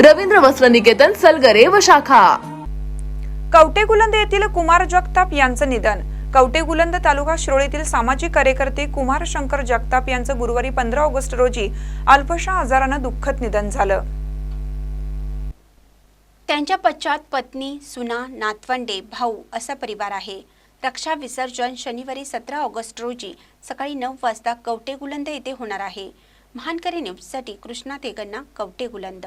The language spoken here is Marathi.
रवींद्र वस्त्र निकेतन सलगरे व शाखा. कवटेगुलंद येथील कुमार जगताप यांचं निधन. कवटेगुलंद तालुका शिरोळीतील सामाजिक कार्यकर्ते कुमार शंकर जगताप यांचं गुरुवारी पंधरा ऑगस्ट रोजी अल्पशा आजारानं दुःखद निधन झालं. त्यांच्या पश्चात पत्नी सुना नातवंडे भाऊ असा परिवार आहे. रक्षा विसर्जन शनिवारी सतरा ऑगस्ट रोजी सकाळी नऊ वाजता कवटेगुलंद येथे होणार आहे. महानकरी न्यूजसाठी कृष्णा तेगन्ना कवटेगुलंद